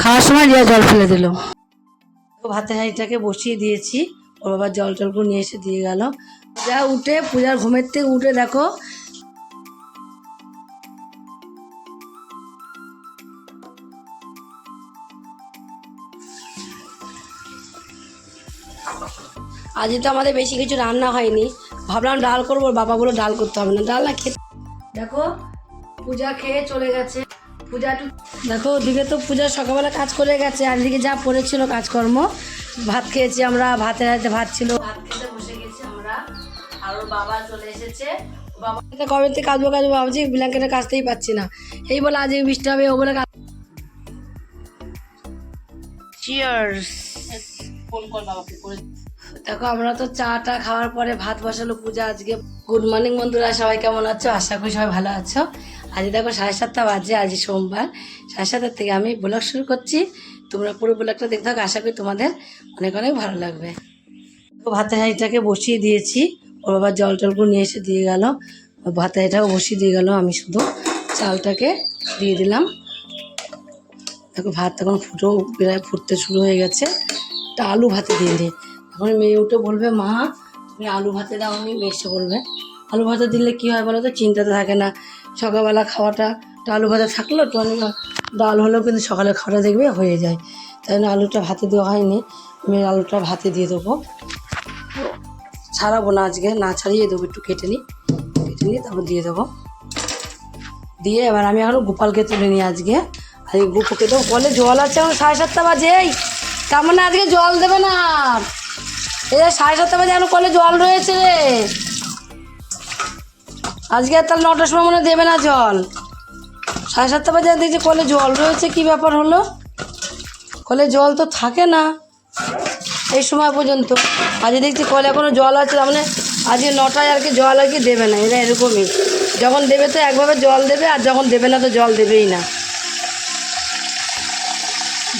খাওয়ার সময় রিয়া জল ফেলে দিল। ভাতের হাঁড়িটাকে বসিয়ে দিয়েছি। ওর বাবা জল টলগুলো নিয়ে এসে দিয়ে গেল। যা উঠে, পূজার ঘুমের থেকে উঠে দেখো। আজকে তো আমাদের বেশি কিছু রান্না হয়নি। ভাবলাম ডাল করব বাবা বলে ডাল করতে হবে না। ডাল না খেতে দেখো, পূজা খেয়ে চলে গেছে। পূজা দেখো ওদিকে তো পূজা সকালবেলা কাজ করে গেছে আর এদিকে যা পড়েছিল কাজকর্ম ভাত খেয়েছি আমরা ভাতের হাতে ভাত ছিল। ভাত খেতে বসে গেছি আমরা আর ওর বাবা চলে এসেছে। বাবা কবে থেকে কাজবো কাজবো ভাবছি ব্ল্যাঙ্কেটে কাচতেই পাচ্ছি না। এই বলে আজকে বৃষ্টি হবে ও বলে চিয়ার্স ফোন কর বাবাকে করে দেখো আমরা তো চাটা খাওয়ার পরে ভাত বসালো পূজা আজকে। গুড মর্নিং বন্ধুরা সবাই কেমন আছো? আশা করি সবাই ভালো আছো। আজ দেখো সাড়ে সাতটা বাজে, আজ সোমবার। সাড়ে সাতটার থেকে আমি ব্লগ শুরু করছি। তোমরা পুরো ব্লগটা দেখতে থাকো, আশা করি তোমাদের অনেক অনেক ভালো লাগবে। তো ভাতের হাঁড়িটাকে বসিয়ে দিয়েছি। ওর বাবা জল টলগুলো নিয়ে এসে দিয়ে গেল। ভাতের হাঁড়িটাও বসিয়ে দিয়ে গেল, আমি শুধু চালটাকে দিয়ে দিলাম। দেখো, ভাত তখন ফুটো, প্রায় ফুটতে শুরু হয়ে গেছে। একটা আলু ভাতে দিয়ে দিই। এখন মেয়ে উঠে বলবে, মা, তুমি আলু ভাতে দাও আমি মেয়ে বলবে আলু ভাতে দিলে কী হয় বলো তো, চিন্তাতে থাকে না। সকালবেলা খাওয়াটা, একটু আলু ভাতে থাকল অনেক ডাল হলেও কিন্তু সকালে খাওয়াটা দেখবে, হয়ে যায়। তাই জন্য আলুটা ভাতে দেওয়া হয়নি, আমি আলুটা ভাতে দিয়ে দেবো। ছাড়াবো না আজকে, না ছাড়িয়ে দেবো, একটু কেটে নিই। কেটে নিয়ে তারপর দিয়ে দেবো। দিয়ে এবার আমি এখন গোপালকে তুলে নিই আজকে। আর এই গোপুকে তো কলে জল আছে এখন সাড়ে সাতটা বাজে এই তার মানে আজকে জল দেবে না। যে সাড়ে সাতটা বাজে এখন কলে জল রয়েছে রে। আজকে আর তাহলে নটার সময় মনে দেবে না জল। সাড়ে সাতটা বাজে দেখছি কলে জল রয়েছে, কি ব্যাপার হলো? কলে জল তো থাকে না এই সময় পর্যন্ত। আজকে দেখছি কলে এখনও জল আছে, তার মানে আজকে নটায় আর কি জল আর কি দেবে না, এরা এরকমই। যখন দেবে তো একভাবে জল দেবে, আর যখন দেবে না তো জল দেবেই না।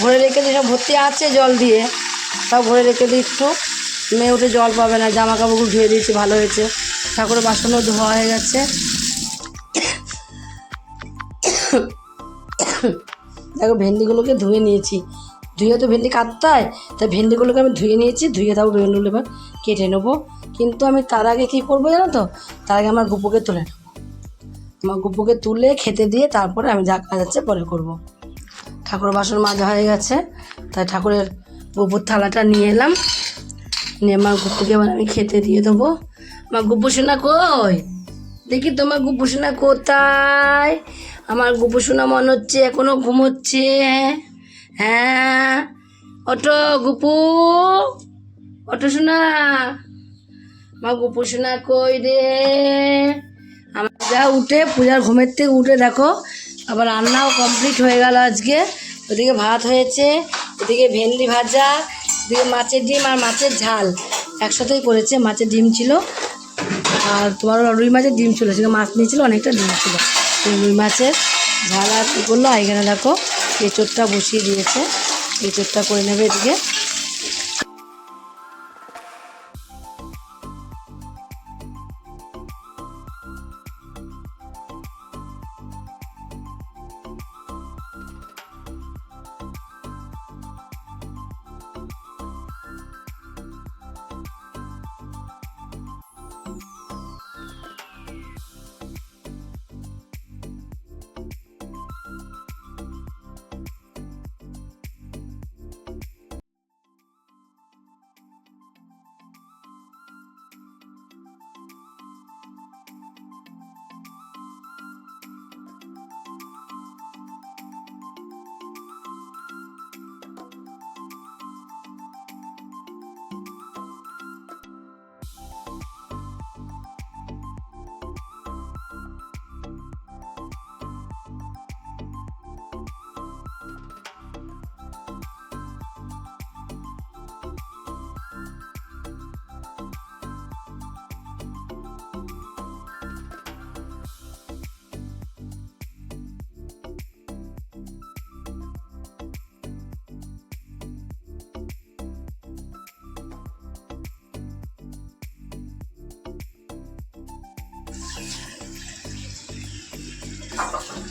ভরে রেখে দিয়ে সব ভর্তি আছে জল দিয়ে। সব ভরে রেখে দিই একটু মেয়ে উঠে জল পাবে না জামা কাপড়গুলো ধুয়ে দিয়েছি, ভালো হয়েছে। ঠাকুরের বাসনও ধোয়া হয়ে গেছে। দেখো, ভেন্ডিগুলোকে ধুয়ে নিয়েছি। ধুয়ে তো ভেন্ডি কাটতে হয় তাই ভেন্ডিগুলোকে আমি ধুয়ে নিয়েছি, ধুয়ে তারপর ভেন্ডিগুলো এবার কেটে নেব। কিন্তু আমি তার আগে কী করব জানো তো? তার আগে আমার গুপুকে তুলে নেব। আমার গুপুকে তুলে খেতে দিয়ে তারপরে আমি যা কাজ আছে পরে করব। ঠাকুর বাসন মাজা হয়ে গেছে, তাই ঠাকুরের গোপুর থালাটা নিয়ে এলাম। নিয়ে আমার গুপুকে এবার আমি খেতে দিয়ে দেবো। আমার গুপু সোনা কই? দেখি তোমার গুপু সোনা কোথায়? আমার গুপু সোনা মনে হচ্ছে, এখনও ঘুমোচ্ছে। হ্যাঁ। অটো, গুপু। অটো সোনা। আমার গুপু সোনা কই রে? আমার যা উঠে, পূজার ঘুমের থেকে উঠে দেখো আবার রান্নাও কমপ্লিট হয়ে গেল আজকে। ওদিকে ভাত হয়েছে, ওদিকে ভেন্ডি ভাজা, ওদিকে মাছের ডিম আর মাছের ঝাল। একসাথেই করেছে, মাছের ডিম ছিল। আর তোমার রুই মাছের ডিম ছিল সেখানে মাছ নিয়েছিল, অনেকটা ডিম ছিল। রুই মাছের ঝাল আর কী করল, আর এখানে দেখো চোরটা বসিয়ে দিয়েছে। এঁচোড়টা করে নেবে এদিকে।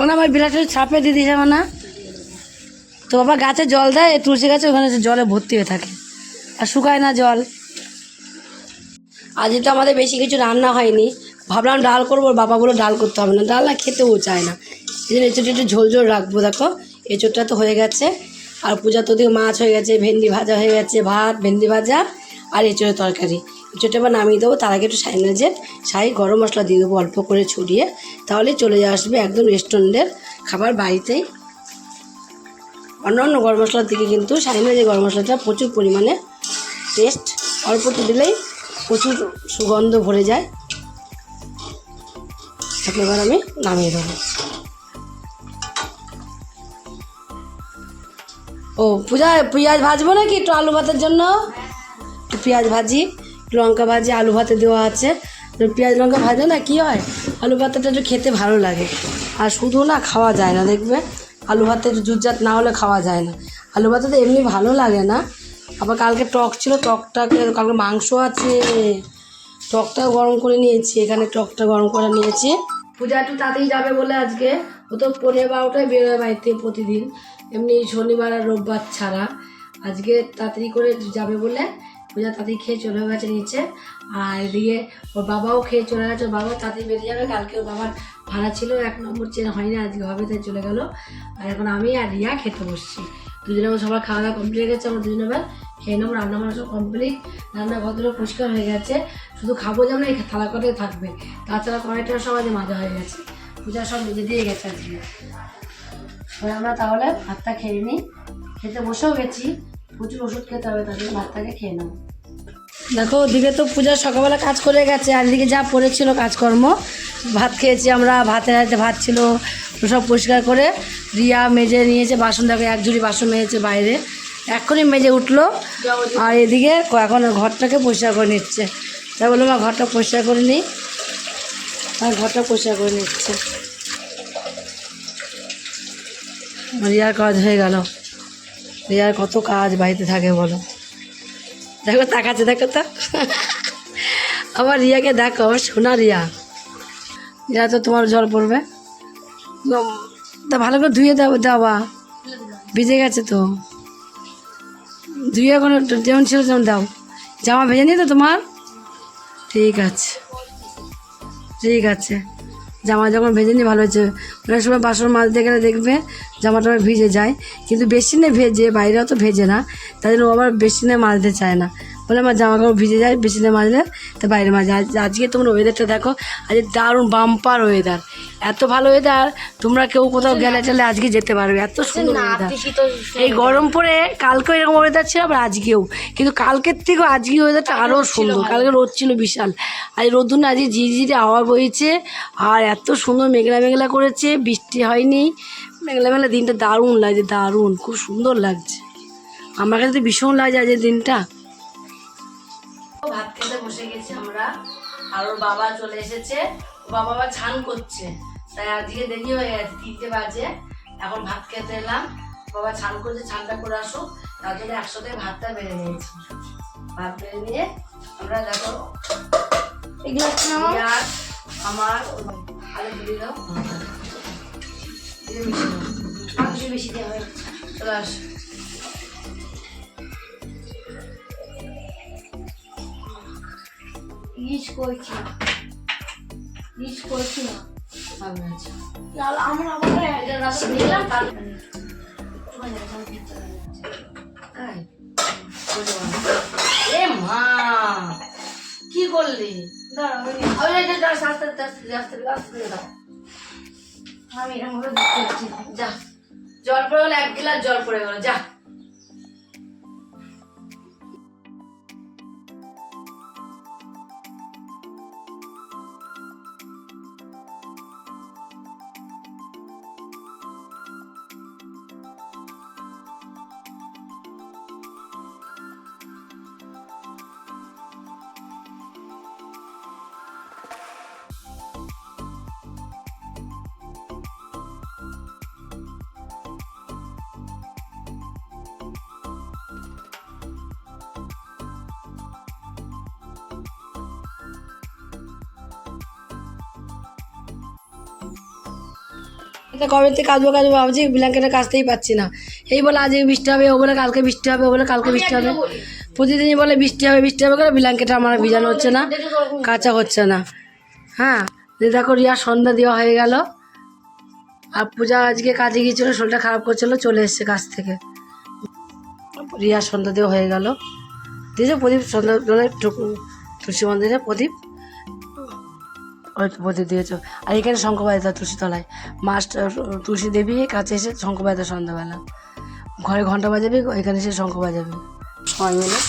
ওনা আমার বিরাটের ছাপে দিয়ে দিয়েছে না। তো বাবা গাছে জল দেয় তুলসী গাছে ওখানে জলে ভর্তি হয়ে থাকে। আর শুকায় না জল। আজ তো আমাদের বেশি কিছু রান্না হয়নি। ভাবলাম ডাল করব বাবা বলে ডাল করতে হবে না। ডাল না খেতেও চায় না। এই জন্য এঁচোড়টা একটু ঝোল ঝোল রাখব, দেখো। এঁচোড়টা তো হয়ে গেছে। আর পূজা তো দিকে মাছ হয়ে গেছে, ভেন্ডি ভাজা হয়ে গেছে, ভাত, ভেন্ডি ভাজা আর এঁচোড়ের তরকারি। এঁচোড়টা এবার নামিয়ে দেবো। তার আগে একটু সাইনাজের সাই গরম মশলা দিয়ে দেবো অল্প করে ছড়িয়ে। তাহলে চলে আসবে একদম রেস্টুরেন্টের খাবার বাড়িতেই। অন্য অন্য গরম মশলার দিকে কিন্তু যে গরম মশলাটা প্রচুর পরিমাণে টেস্ট অল্প একটু দিলেই প্রচুর সুগন্ধ ভরে যায়। তারপর এবার আমি নামিয়ে দেবো। ও, পূজা, পেঁয়াজ ভাজবো নাকি একটু আলু ভাতের জন্য? একটু পেঁয়াজ ভাজি। লঙ্কা ভাজি, আলু ভাতে দেওয়া আছে। পেঁয়াজ, লঙ্কা ভাজে না কি হয়? আলু ভাতটা একটু খেতে ভালো লাগে। আর শুধু না খাওয়া যায় না, দেখবে? আলু ভাতে জুটজাত না হলে খাওয়া যায় না। আলু ভাতে তো এমনি ভালো লাগে না। আবার কালকে টক ছিল টকটাকে কালকে মাংস আছে। টকটাও গরম করে নিয়েছি, এখানে টকটা গরম করে নিয়েছি। পূজা একটু তাড়াতাড়ি যাবে বলে আজকে। ও তো পনেরো বারোটায় বেরোয় বাড়িতে প্রতিদিন। এমনি শনিবার আর রোববার ছাড়া। আজকে তাড়াতাড়ি করে যাবে বলে পূজা তাড়াতাড়ি খেয়ে চলে গেছে নিচে। আর এদিকে ওর বাবাও খেয়ে চলে গেছে। ওর বাবাও তাড়াতাড়ি বেরিয়ে যাবে। কালকে ওর বাবার ভাড়া ছিল এক নম্বর চেন, হয়নি, আজকে হবে, তাই চলে গেল। আর এখন আমি আর রিয়া খেতে বসছি। দুজনে সবার খাওয়া দাওয়া কমপ্লিট হয়ে গেছে, আমার দুজনে এবার খেয়ে নেব। রান্না বান্না সব কমপ্লিট রান্না রান্নাঘরগুলো পরিষ্কার হয়ে গেছে। শুধু খাব যেমন এই থালা কটাই থাকবে। তাছাড়া কড়াইটা সব আজ মাজা হয়ে গেছে। পূজা সব নিজে দিয়ে গেছে আজকে। আমরা তাহলে ভাতটা খেয়ে নিই। খেতে বসেও গেছি। প্রচুর ওষুধ খেতে হবে তাদের ভাতটাকে খেয়ে নেব। দেখো, ওদিকে তো পূজা সকালবেলা কাজ করে গেছে, আর এদিকে যা পড়েছিল কাজকর্ম, ভাত খেয়েছি আমরা, ভাতের হাতে ভাত ছিল সব পরিষ্কার করে রিয়া মেজে নিয়েছে বাসন, দেখো এক ঝুড়ি বাসন মেজেছে বাইরে। এক্ষুনি মেজে উঠল, আর এদিকে এখন ঘরটাকে পরিষ্কার করে নিচ্ছে। তাই বলল, মা, ঘরটা পরিষ্কার করে নিই। আর ঘরটা পরিষ্কার করে নিচ্ছে। রিয়ার কাজ হয়ে গেল। রিয়ার কত কাজ বাড়িতে থাকে বলো। দেখো, তাকাচ্ছে, দেখো তো। আমার রিয়াকে দেখো সোনা রিয়া। রিয়া তো তোমার জল পড়বে। তা ভালো করে ধুয়ে দাও, দাওয়া। ভিজে গেছে তো। ধুয়ে কোনো যেমন ছিল তেমন দাও। জামা ভেজে নি তো তোমার? ঠিক আছে। ঠিক আছে। জামা যখন ভেজে নিয়ে ভালো হয়েছে। অনেক সময় বাসন মাজতে গেলে দেখবে জামাটা আমার ভিজে যায়। কিন্তু বেশি বেসিনে ভেজে, বাইরেও তো ভেজে না। তাই জন্য আবার বেসিনে মাজতে চায় না। বলে আমার জামা কাপড় ভিজে যায় বেসিনে মাজলে তো বাইরে মাজে। আজ আজকে তোমরা ওয়েদারটা দেখো আজকে দারুণ বাম্পার ওয়েদার এত ভালো ওয়েদার তোমরা কেউ কোথাও গেলে চলে আজকে যেতে পারবে। এত সুন্দর ওয়েদার এই গরম পড়ে কালকেও এরকম ওয়েদার ছিল আবার আজকেও। কিন্তু কালকের থেকেও আজকে ওয়েদারটা আরও সুন্দর। কালকে রোদ ছিল বিশাল। আজ রোদুন আজকে ঝিরিঝিরি হাওয়া বইছে আর এত সুন্দর মেঘলা মেঘলা করেছে বৃষ্টি হয়নি। মেঘলা মেঘলা দিনটা দারুণ লাগছে দারুণ। খুব সুন্দর লাগছে। আমার কাছে তো ভীষণ লাগছে আজকের দিনটা। ভাত খেতে বসে গেছি আমরা। আর ওর বাবা চলে এসেছে। বাবা আবার ছান করছে। তাই আজকে দেরি হয়ে গেছে তিনটে বাজে। এখন ভাত খেতে এলাম। বাবা ছান করছে ছানটা করে আসুক। তার জন্য একসাথে ভাতটা বেড়ে নিয়েছি। ভাত বেড়ে নিয়ে আমরা দেখো আমার আলু দিয়ে দাও। বেশি দেওয়া হয় চলে করছি। না। করছি আমরা আবার এটা রাস্তা নিলাম এ মা কি করলি? আমি করে যা। জল পড়ে গেল এক গিলাস জল পড়ে গেল যা। কবে থেকে কাজবো কাজবো ভাবছি ব্ল্যাঙ্কেটে কাচতেই পাচ্ছি না। এই বলে আজকে বৃষ্টি হবে, ও বলে কালকে বৃষ্টি হবে, ও বলে কালকে বৃষ্টি হবে। প্রতিদিনই বলে বৃষ্টি হবে বৃষ্টি হবে করে ব্ল্যাঙ্কেটে আমার ভিজানো হচ্ছে না, কাঁচা হচ্ছে না। হ্যাঁ দেখো রিয়া সন্ধ্যা দেওয়া হয়ে গেল। আর পূজা আজকে কাজে গিয়েছিল, শরীরটা খারাপ করছিল, চলে এসছে কাজ থেকে। রিয়া সন্ধ্যা দেওয়া হয়ে গেল। দিয়েছে প্রদীপ সন্ধ্যা তুলসী মন্দিরে প্রদীপ? প্রদীপ দিয়েছ। আর এখানে শঙ্করবাদিতা তুলসী তলায় মাস্টার তুলসী দেবী কাছে এসে শঙ্করবাদিতা সন্ধ্যাবেলা। ঘরে ঘণ্টা বাজাবি, এখানে এসে শঙ্খ বাজাবি। সবাই মিলে।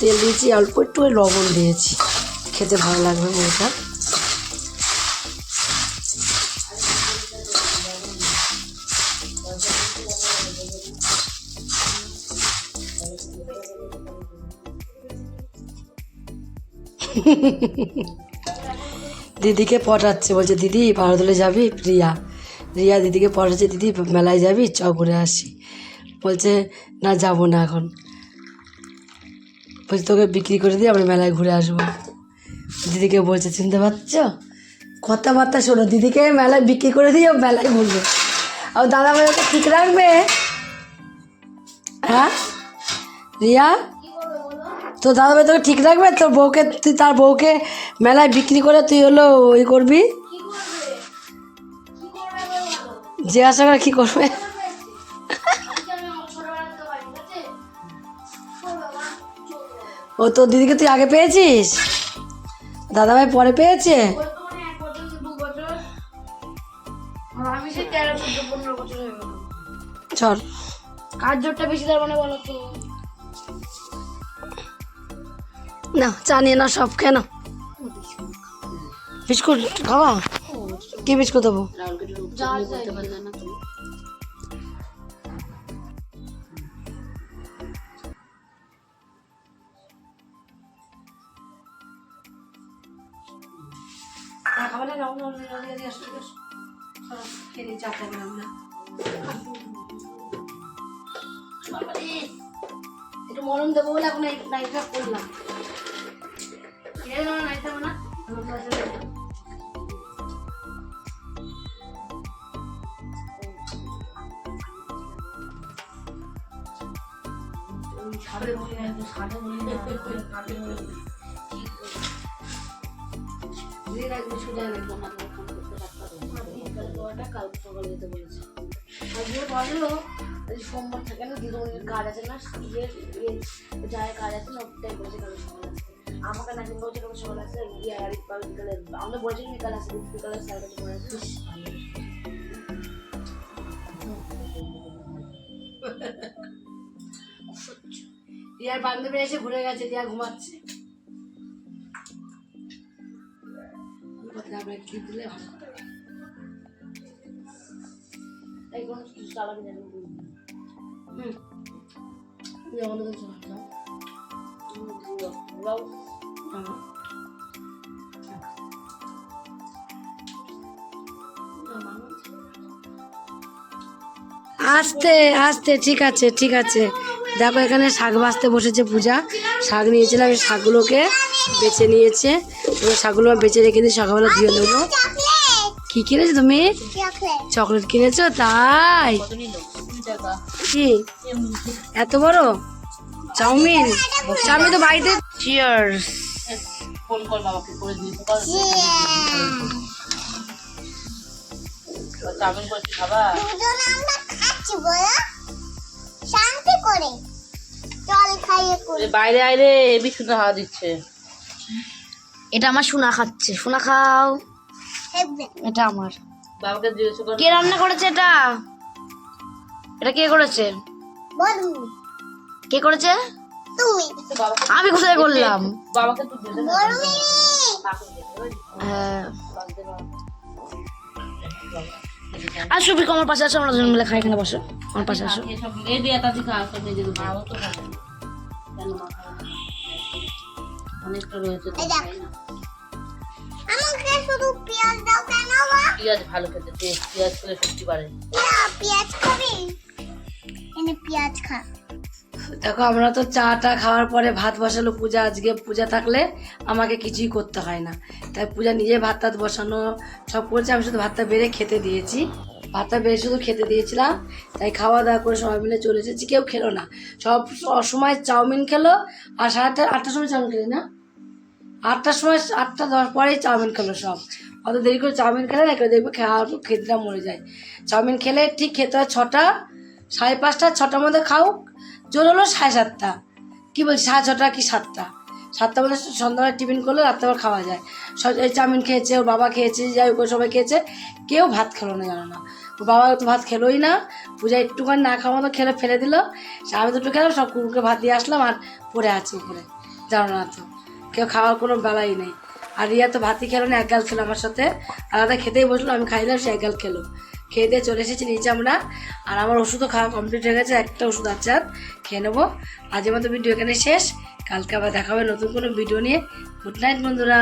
তেল দিয়েছি, অল্প একটু লবণ দিয়েছি। খেতে ভালো লাগবে বইটা দিদিকে পটাচ্ছে, বলছে, দিদি, ভারতলে যাবি? রিয়া রিয়া দিদিকে পটাচ্ছে, দিদি, মেলায় যাবি? চ ঘুরে আসি। বলছে, না, যাব না এখন। বলছি, তোকে বিক্রি করে দিয়ে আমরা মেলায় ঘুরে আসব। দিদিকে বলছে, চিনতে পারছ? কথাবার্তা শোনো, দিদিকে মেলায় বিক্রি করে দিয়ে মেলায় ঘুরবে। আর দাদা ভাই ঠিক রাখবে? হ্যাঁ? রিয়া তো দাদা ভাই তোকে ঠিক রাখবে? তোর বউকে তুই তার বউকে মেলায় বিক্রি করে তুই হলো ওই করবি? জিজ্ঞাসা করে কী করবে? ও তোর দিদিকে তুই আগে পেয়েছিস? দাদাভাই পরে পেয়েছে? চল। কার জোরটা বেশি তার মানে বলো তো? না নিয়ে না সব, কেন? বিস্কুট খাওয়া কি বিস্কুট দেবো? মরম দেবো বলে এখন নাইটটা করলাম সোমবার থাকে না দিদিমণির কাজ আছে না ইয়ের ইয়ে যার কাজ আছে না, ওটাই বলেছে আসতে আমাকে না কিন্তু বলছে কালকে সকালে আসতে ইয়ে আর কাল বিকালে আমরা বলছি বিকালে আসতে বিকালে সাড়ে কাছে আসতে রিয়ার বান্ধবী এসে ঘুরে গেছে রিয়া ঘুমাচ্ছে কি দিলে ভালো? এই কোনো চালাকি জানি হুম রিয়া বলে তো চলো, যাও। যাও যাও। আস্তে আস্তে, ঠিক আছে ঠিক আছে। দেখো এখানে শাক বাঁচতে বসেছে পূজা। শাক নিয়েছিলাম শাকগুলোকে বেছে নিয়েছে। শাকগুলো বেছে রেখে দিয়ে সকালবেলা ধুয়ে নেব। কি কিনেছো তুমি? চকলেট কিনেছো? তাই? কি? এত বড়? চাউমিন? চাউমিন তো বাড়িতে চিয়ার্স ফোন কর বাবাকে করে কর চাউমিন করছি খাবা? আমরা খাচ্ছি বলো। শান্তি করে। জল খাইয়ে করে। বাইরে আইরে এবি শুনে হাওয়া দিচ্ছে। এটা আমার সোনা খাচ্ছে। সোনা খাও। এটা আমার। বাবাকে জিজ্ঞেস কে রান্না করেছে এটা? এটা কে করেছে? কে করেছে? তুমি। আমি কোথায় করলাম? বাবাকে তুই দিতে না বলু হ্যাঁ। আর আমার পাশে আসো আমরা দুজন মিলে খাই এখানে বসো। আমার পাশে আসো। এই দিয়ে এটা দিকে আসতে নিজে মাও তো খাবে কেন মা অনেকটা রয়েছে তো এই দেখ। খাই না। আমাকে শুধু পেঁয়াজ দাও কেন মা? পেঁয়াজ ভালো খেতে পেঁয়াজ খেলে শক্তি বাড়ে। পেঁয়াজ খাবি? এনে পেঁয়াজ খা। দেখো, আমরা তো চা টা খাওয়ার পরে ভাত বসালো পূজা। আজকে পূজা থাকলে আমাকে কিছুই করতে হয় না। তাই পূজা নিজে ভাত টাত বসানো, সব করেছে। আমি শুধু ভাতটা বেড়ে খেতে দিয়েছি। ভাতটা বেড়ে শুধু খেতে দিয়েছিলাম। তাই খাওয়া দাওয়া করে সবাই মিলে চলে এসেছি। কেউ খেলো না। সব সময় চাউমিন খেলো আর সাড়ে আটটা, আটটার সময় চাউমিন খেলি না? আটটার সময় আটটা, দশ পরেই চাউমিন খেলো সব। অত দেরি করে চাউমিন খেলে না কেউ দেখবে খাওয়া খেতে মরে যায়। চাউমিন খেলে ঠিক খেতে হয় ছটা, সাড়ে পাঁচটা, ছটার মধ্যে খাও। জোর হলো সাড়ে সাতটা। কী বলছি, সাড়ে ছটা কি সাতটা? সাতটা মধ্যে সন্ধ্যাবেলা টিফিন করলে রাত্রেবেলা খাওয়া যায়। এই চাউমিন খেয়েছে, ওর বাবা খেয়েছে, যাই ওকে সবাই খেয়েছে। কেউ ভাত খেলো না, জানো না। ওর বাবা তো ভাত খেলোই না। পূজা একটুখানি না খাওয়া মতো খেলে, ফেলে দিল। আমি দুটো খেলাম, সব কুকুরকে ভাত দিয়ে আসলাম আর পড়ে আছে উপরে জানো না তো, কেউ খাওয়ার কোনো বেলাই নেই। আর রিয়া তো ভাতই খেলো না, এক গাল খেলো আমার সাথে। আলাদা খেতেই বসল, আমি খাইলাম, সে এক গাল খেলো। খেয়ে দিয়ে চলে এসেছি নিচে আমরা। আর আমার ওষুধও খাওয়া কমপ্লিট হয়ে গেছে, একটা ওষুধ আছে খেয়ে নেব। আজের মতো ভিডিও এখানে শেষ। কালকে আবার দেখা হবে নতুন কোনো ভিডিও নিয়ে। গুড নাইট বন্ধুরা।